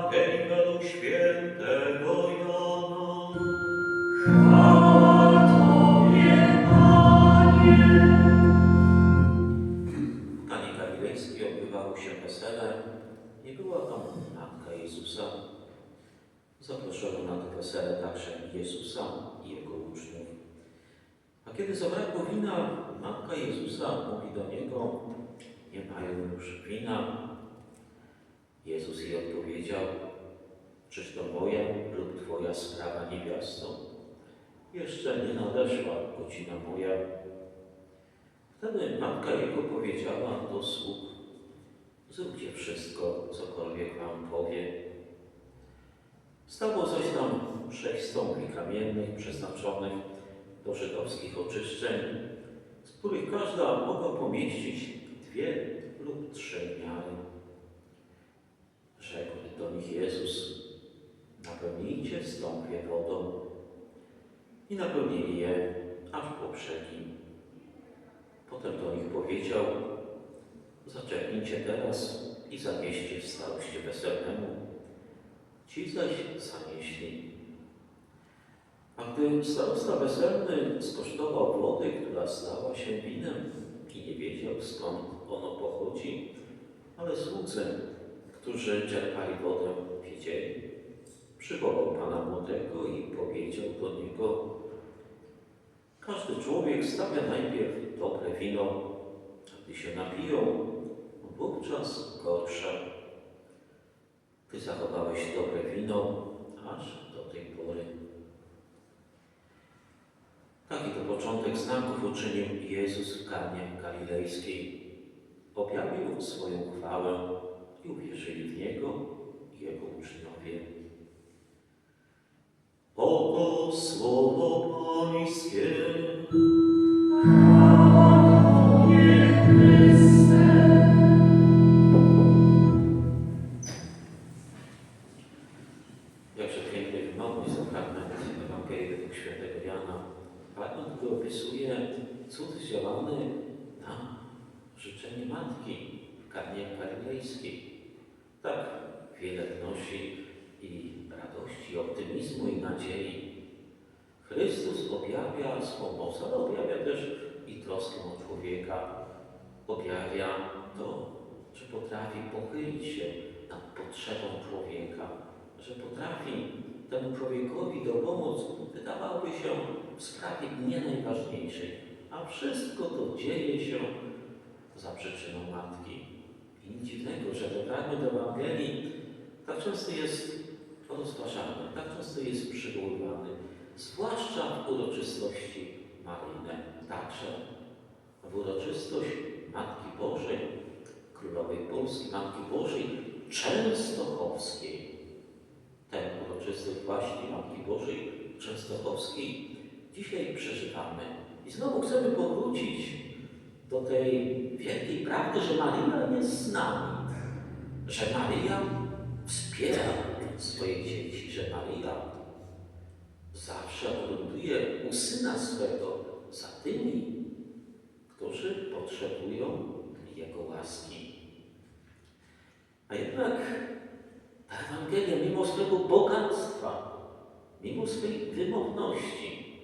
Ewangelii według świętego Jana. Chwała Tobie, Panie. W Kanie Galilejskiej odbywało się wesele. Nie była tam matka Jezusa. Zaproszono na to wesele także Jezusa i Jego uczniów. A kiedy zabrakło wina, matka Jezusa mówi do Niego, nie mają już wina. Jezus jej odpowiedział, czyż to moja lub Twoja sprawa niewiasto? Jeszcze nie nadeszła godzina moja. Wtedy matka jego powiedziała do sług, zróbcie wszystko, cokolwiek wam powie. Stało zaś tam sześć stąpi kamiennych przeznaczonych do żydowskich oczyszczeń, z których każda mogła pomieścić I napełnili je aż po brzegi. Potem do nich powiedział, zaczepnijcie teraz i zanieście w staroście weselnemu. Ci zaś zanieśli. A gdy starosta weselny skosztował wody, która stała się winem i nie wiedział skąd ono pochodzi, ale słudzy, którzy czerpali wodę, wiedzieli, przywołał pana młodego i powiedział do niego, każdy człowiek stawia najpierw dobre wino, gdy się napiją, wówczas gorsze. Ty zachowałeś dobre wino aż do tej pory. Taki to początek znaków uczynił Jezus w Kanie Galilejskiej. Objawił swoją chwałę i uwierzyli w Niego i Jego uczniowie. Oto słowo Pańskie. Jakże piękny wymowny sakrament Ewangelii według świętego Jana. Pan, który opisuje cud zdziałany na życzenie Matki w Karnie Galilejskiej. Tak wiele wnosi i radości, optymizmu i nadziei. Chrystus objawia swą moc, ale objawia też i troskę o człowieka. Objawia to, że potrafi pochylić się nad potrzebą człowieka, że potrafi temu człowiekowi dopomóc, wydawałoby się w sprawie nie najważniejszej, a wszystko to dzieje się za przyczyną Matki. I nic dziwnego, że ten fragment Ewangelii tak często jest rozważany, tak często jest przywoływany, zwłaszcza w uroczystości maryjne, także w uroczystość Matki Bożej, Królowej Polski, Matki Bożej Częstochowskiej. Tę uroczystość właśnie Matki Bożej Częstochowskiej dzisiaj przeżywamy. I znowu chcemy powrócić do tej wielkiej prawdy, że Maryja jest z nami, że Maryja wspiera swoje dzieci, że Maryja zawsze ogląduje u Syna swego za tymi, którzy potrzebują Jego łaski. A jednak ta Ewangelia, mimo swego bogactwa, mimo swej wymowności,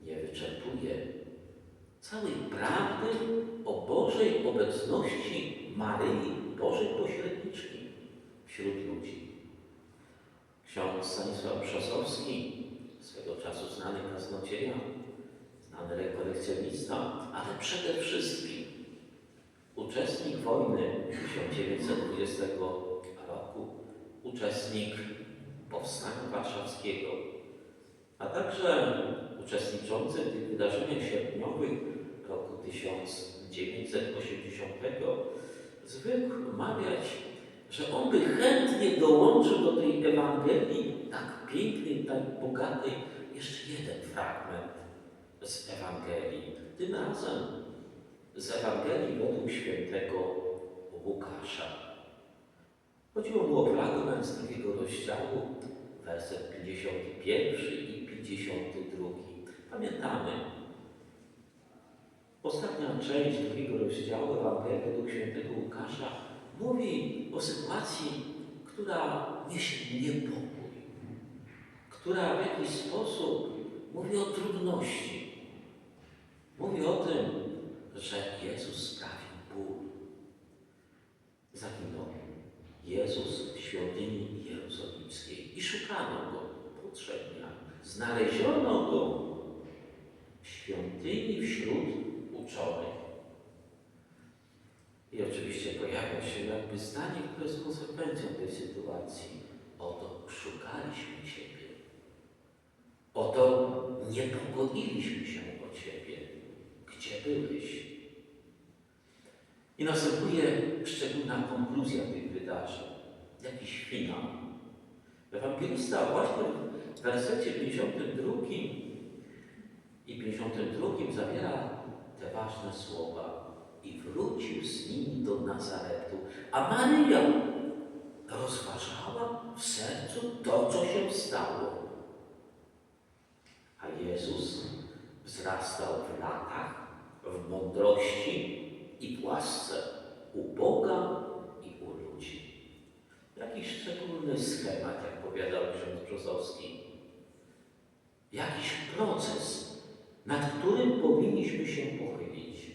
nie wyczerpuje całej prawdy o Bożej obecności Maryi, Bożej pośredniczki wśród Stanisław Przasowski, swego czasu znany kaznodzieja, znany rekolekcjonista, ale przede wszystkim uczestnik wojny 1920 roku, uczestnik Powstania Warszawskiego, a także uczestniczący w tych wydarzeniach sierpniowych roku 1980 zwykł mawiać, że on by chętnie dołączył do tej Ewangelii pięknej, tak bogatej, jeszcze jeden fragment z Ewangelii. Tym razem z Ewangelii według świętego Łukasza. Chodziło mu o fragment z drugiego rozdziału, werset 51 i 52. Pamiętamy, ostatnia część drugiego rozdziału Ewangelii według świętego Łukasza mówi o sytuacji, która niesie niepokój, która w jakiś sposób mówi o trudności. Mówi o tym, że Jezus sprawił ból. Zaginął Jezus w świątyni jerozolimskiej i szukano znaleziono go w świątyni wśród uczonych. I oczywiście pojawia się jakby zdanie, które jest konsekwencją tej sytuacji. Oto szukaliśmy Ciebie. Oto nie pogodziliśmy się o Ciebie. Gdzie byłeś? I następuje szczególna konkluzja tych wydarzeń, jakiś finał. Ewangelista właśnie w wersecie 52 i 52 zawiera te ważne słowa. I wrócił z nimi do Nazaretu, a Maryja rozważała w sercu to, co się stało. A Jezus wzrastał w latach, w mądrości i w łasce u Boga i u ludzi. Jakiś szczególny schemat, jak powiadał ksiądz Brzozowski. Jakiś proces, nad którym powinniśmy się pochylić.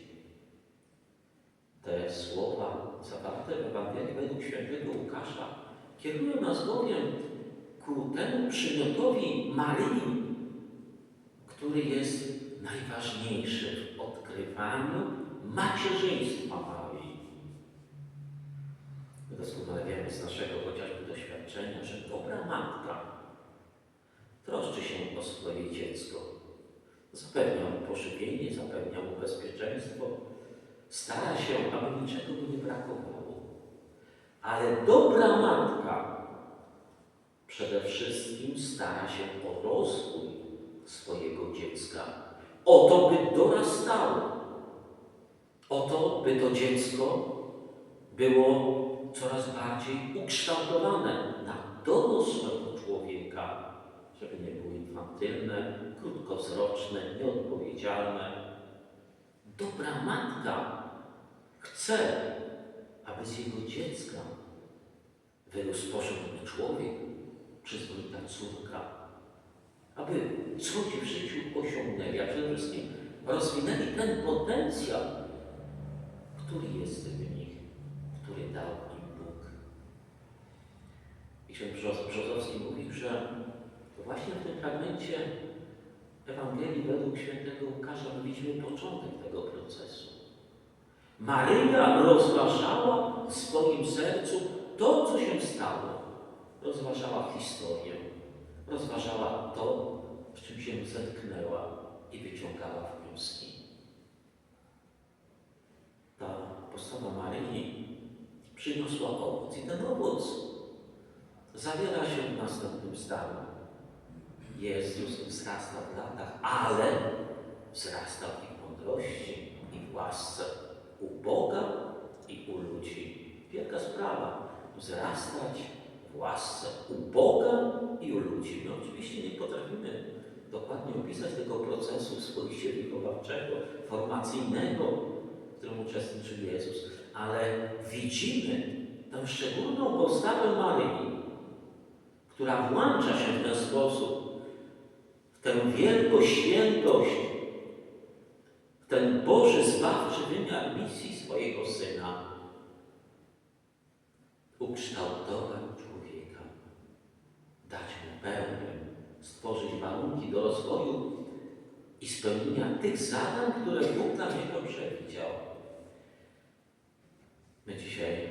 Te słowa zawarte w Ewangelii według świętego Łukasza kierują nas bowiem ku temu przymiotowi Maryi, który jest najważniejszy w odkrywaniu macierzyństwa Maryi. My doskonale wiemy z naszego chociażby doświadczenia, że dobra matka troszczy się o swoje dziecko. Zapewnia mu pożywienie, zapewnia mu bezpieczeństwo, stara się, aby niczego mu nie brakowało. Ale dobra matka przede wszystkim stara się o rozwój swojego dziecka, o to, by dorastało, o to, by to dziecko było coraz bardziej ukształtowane na dorosłego człowieka, żeby nie było infantylne, krótkowzroczne, nieodpowiedzialne. Dobra matka chce, aby z jego dziecka wyrósł porządny człowiek, przyzwoita córka, aby coś w życiu osiągnęli, a przede wszystkim rozwinęli ten potencjał, który jest w nich, który dał im Bóg. I ksiądz Brzoz- Brzozowski mówi, że to właśnie w tym fragmencie Ewangelii według świętego Łukasza my widzimy początek tego procesu. Maryja rozważała w swoim sercu to, co się stało. Rozważała historię, rozważała to, z czym się zetknęła i wyciągała wnioski. Ta postawa Maryi przyniosła owoc i ten owoc zawiera się w następnym zdaniu. Jezus wzrasta w latach, ale wzrasta w ich mądrości i w łasce u Boga i u ludzi. Wielka sprawa. Wzrastać w łasce u Boga i u ludzi. My oczywiście nie potrafimy dokładnie opisać tego procesu swoiście wychowawczego, formacyjnego, w którym uczestniczył Jezus, ale widzimy tę szczególną postawę Maryi, która włącza się w ten sposób w tę wielką świętość, w ten Boży zbawczy wymiar misji swojego Syna. Ukształtować i spełnienia tych zadań, które Bóg dla niego przewidział. My dzisiaj,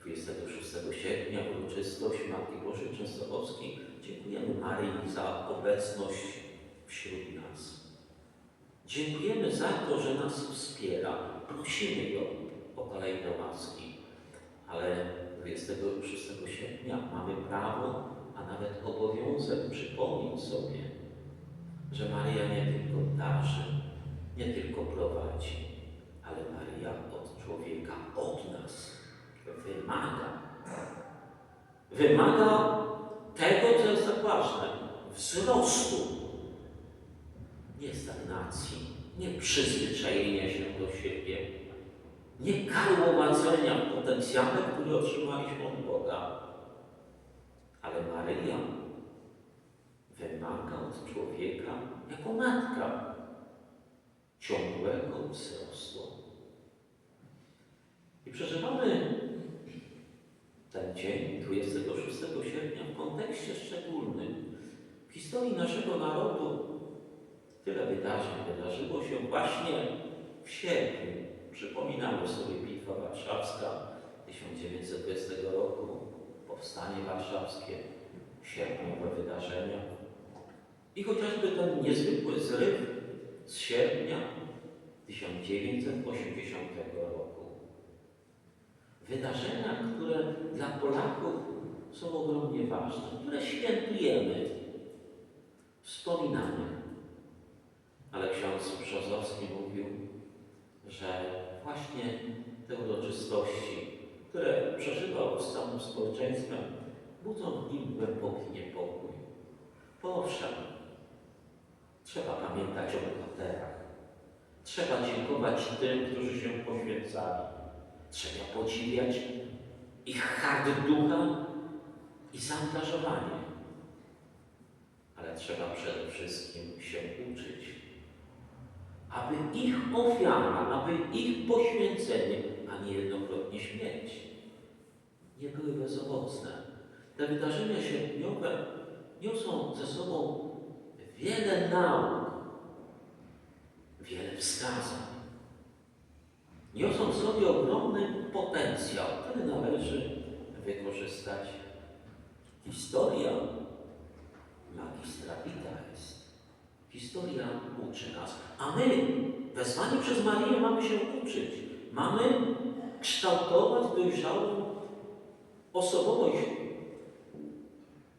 26 sierpnia, uroczystość Matki Bożej Częstochowskiej, dziękujemy Marii za obecność wśród nas. Dziękujemy za to, że nas wspiera. Prosimy ją o kolejne łaski. Ale 26 sierpnia mamy prawo, a nawet obowiązek przypomnieć sobie, że Maria nie tylko darzy, nie tylko prowadzi, ale Maria od człowieka, od nas wymaga. Wymaga tego, co jest tak ważne, wzrostu, nie stagnacji, nie przyzwyczajenia się do siebie, nie karłowacenia w potencjale, który otrzymaliśmy od Boga. Ale wymaga człowieka jako matka ciągłego wzrostu. I przeżywamy ten dzień, 26 sierpnia, w kontekście szczególnym w historii historii naszego narodu tyle wydarzeń wydarzyło się właśnie w sierpniu. Przypominamy sobie Bitwa Warszawska 1920 roku, Powstanie Warszawskie, sierpniowe wydarzenia i chociażby ten niezwykły zryw z sierpnia 1980 roku. Wydarzenia, które dla Polaków są ogromnie ważne, które świętujemy, wspominamy. Ale ksiądz Brzozowski mówił, że właśnie te uroczystości, które przeżywał z całym społeczeństwem, budzą w nim głęboki niepokój. Owszem, trzeba pamiętać o bohaterach. Trzeba dziękować tym, którzy się poświęcali. Trzeba podziwiać ich hart ducha i zaangażowanie. Ale trzeba przede wszystkim się uczyć, aby ich ofiara, aby ich poświęcenie, a niejednokrotnie śmierć, nie były bezowocne. Te wydarzenia sierpniowe niosą ze sobą wiele nauk, wiele wskazań. Niosą w sobie ogromny potencjał, który należy wykorzystać. Historia magistra jest. Historia uczy nas, a my, wezwani przez Marię, mamy się uczyć. Mamy kształtować dojrzałą osobowość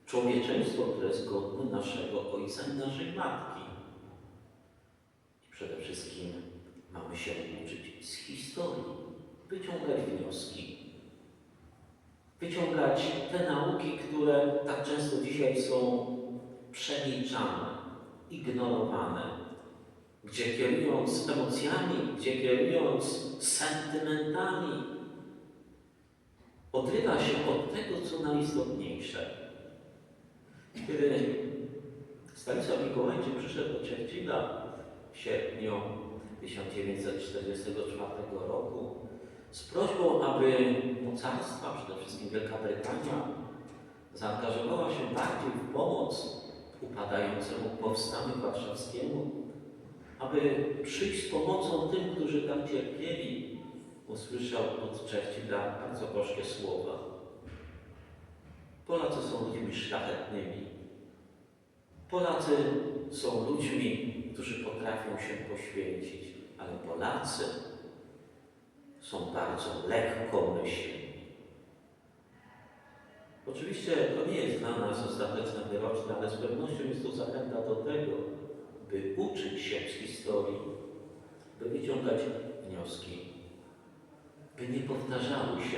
człowieczeństwo, które jest godne naszego ojca i naszej matki. I przede wszystkim mamy się uczyć z historii, wyciągać wnioski, wyciągać te nauki, które tak często dzisiaj są przemilczane, ignorowane, gdzie kierując emocjami, gdzie kierując sentymentami, odrywa się od tego, co najistotniejsze. Kiedy Stanisław Mikołajczyk przyszedł do Churchilla w sierpniu 1944 roku z prośbą, aby mocarstwa, przede wszystkim Wielka Brytania, zaangażowała się bardziej w pomoc upadającemu powstaniu warszawskiemu, aby przyjść z pomocą tym, którzy tam cierpieli, usłyszał od Churchilla bardzo gorzkie słowa. Polacy są ludźmi szlachetnymi. Polacy są ludźmi, którzy potrafią się poświęcić, ale Polacy są bardzo lekkomyślni. Oczywiście to nie jest dla nas ostateczne wyroczne, ale z pewnością jest to zachęta do tego, by uczyć się z historii, by wyciągać wnioski, by nie powtarzały się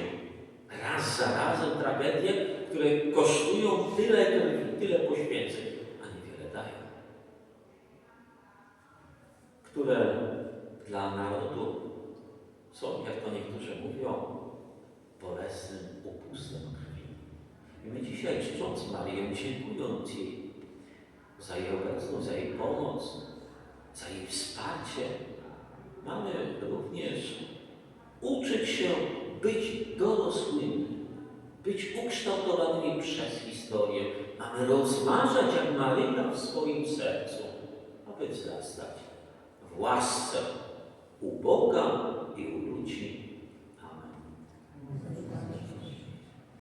raz za razem tragedie, które kosztują tyle krwi, tyle poświęceń, a niewiele dają. Które dla narodu są, jak to niektórzy mówią, bolesnym upustem krwi. I my dzisiaj, czcząc Marię, dziękując jej za jej obecność, za jej pomoc, za jej wsparcie, mamy również uczyć się być dorosłymi, być ukształtowanymi przez historię. Mamy rozważać jak Maryja w swoim sercu, aby wzrastać w łasce u Boga i u ludzi. Amen.